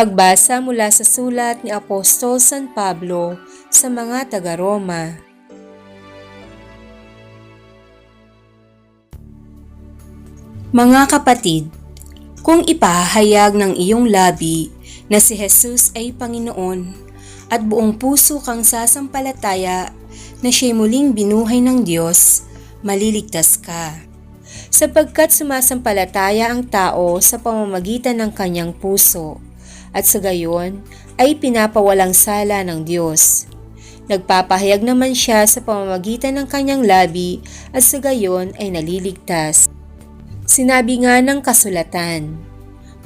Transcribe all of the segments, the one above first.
Pagbasa mula sa sulat ni Apostol San Pablo sa mga taga-Roma. Mga kapatid, kung ipahayag ng iyong labi na si Jesus ay Panginoon at buong puso kang sasampalataya na siya'y muling binuhay ng Diyos, maliligtas ka. Sapagkat sumasampalataya ang tao sa pamamagitan ng kanyang puso at sa gayon ay pinapawalang sala ng Diyos. Nagpapahayag naman siya sa pamamagitan ng kanyang labi at sa gayon ay naliligtas. Sinabi nga ng kasulatan,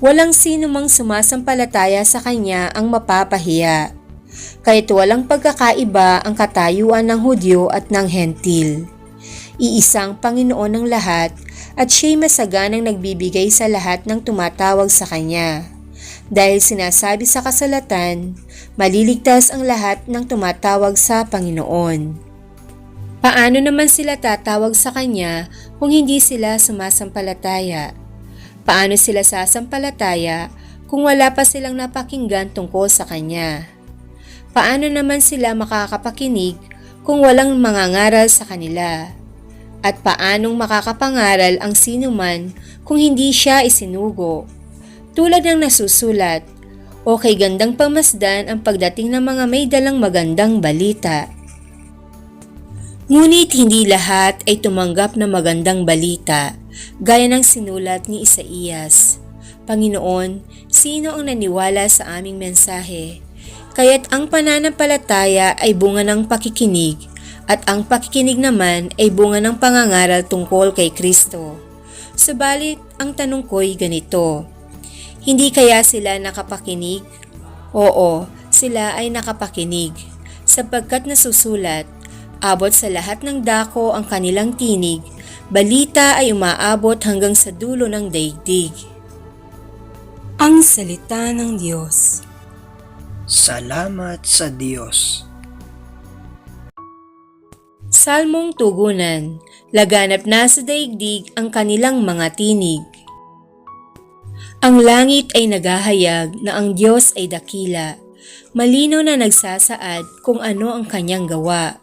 Walang sino mang sumasampalataya sa kanya ang mapapahiya, kahit walang pagkakaiba ang katayuan ng Hudyo at ng Hentil. Iisang Panginoon ng lahat at siya'y masaganang nagbibigay sa lahat ng tumatawag sa Kanya. Dahil sinasabi sa kasalatan, maliligtas ang lahat ng tumatawag sa Panginoon. Paano naman sila tatawag sa Kanya kung hindi sila sumasampalataya? Paano sila sasampalataya kung wala pa silang napakinggan tungkol sa Kanya? Paano naman sila makakapakinig kung walang mangangaral sa kanila? At paanong makakapangaral ang sinuman kung hindi siya isinugo? Tulad ng nasusulat, o kay gandang pamasdan ang pagdating ng mga may dalang magandang balita. Ngunit hindi lahat ay tumanggap na magandang balita, gaya ng sinulat ni Isaías. Panginoon, sino ang naniwala sa aming mensahe? Kaya't ang pananampalataya ay bunga ng pakikinig, at ang pakikinig naman ay bunga ng pangangaral tungkol kay Kristo. Subalit, ang tanong ko'y ganito, hindi kaya sila nakapakinig? Oo, sila ay nakapakinig, sapagkat nasusulat, abot sa lahat ng dako ang kanilang tinig, balita ay umaabot hanggang sa dulo ng daigdig. Ang Salita ng Diyos Salamat sa Diyos. Salmong Tugunan Laganap na sa daigdig ang kanilang mga tinig. Ang langit ay naghahayag na ang Diyos ay dakila. Malino na nagsasaad kung ano ang kanyang gawa.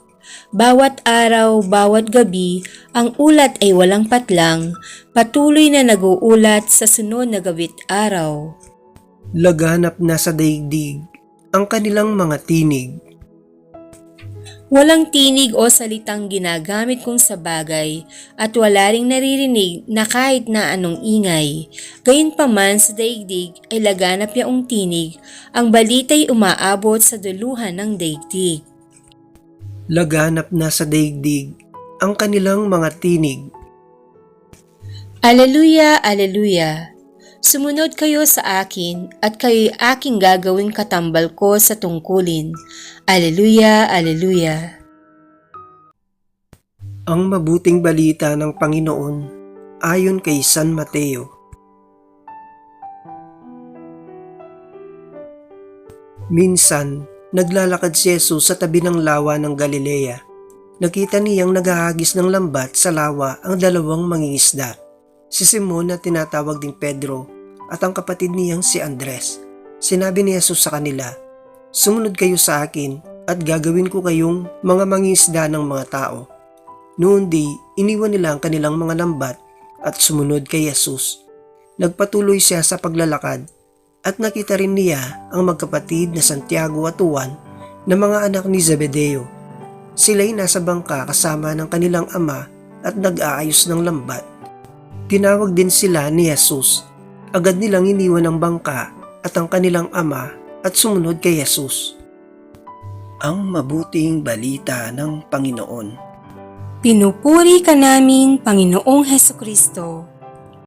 Bawat araw, bawat gabi, ang ulat ay walang patlang, patuloy na naguulat sa sunod na gawit araw. Laganap na sa daigdig ang kanilang mga tinig. Walang tinig o salitang ginagamit kong sa bagay at wala ring naririnig na kahit na anong ingay. Gayunpaman sa daigdig ay laganap yaong tinig, ang balita'y umaabot sa duluhan ng daigdig. Laganap na sa daigdig ang kanilang mga tinig. Aleluya, aleluya! Sumunod kayo sa akin at kayo'y aking gagawing katambal ko sa tungkulin. Aleluya, aleluya! Ang mabuting balita ng Panginoon ayon kay San Mateo. Minsan, naglalakad si Jesus sa tabi ng lawa ng Galilea. Nakita niyang naghahagis ng lambat sa lawa ang dalawang mangingisda, si Simon na tinatawag ding Pedro at ang kapatid niyang si Andres. Sinabi ni Jesus sa kanila, Sumunod kayo sa akin at gagawin ko kayong mga mangingisda ng mga tao. Noon di, iniwan nila ang kanilang mga lambat at sumunod kay Jesus. Nagpatuloy siya sa paglalakad at nakita rin niya ang magkapatid na Santiago at Juan na mga anak ni Zebedeo. Sila'y nasa bangka kasama ng kanilang ama at nag-aayos ng lambat. Tinawag din sila ni Jesus. Agad nilang iniwan ang bangka at ang kanilang ama at sumunod kay Jesus. Ang mabuting balita ng Panginoon. Pinupuri ka namin, Panginoong Heso Kristo.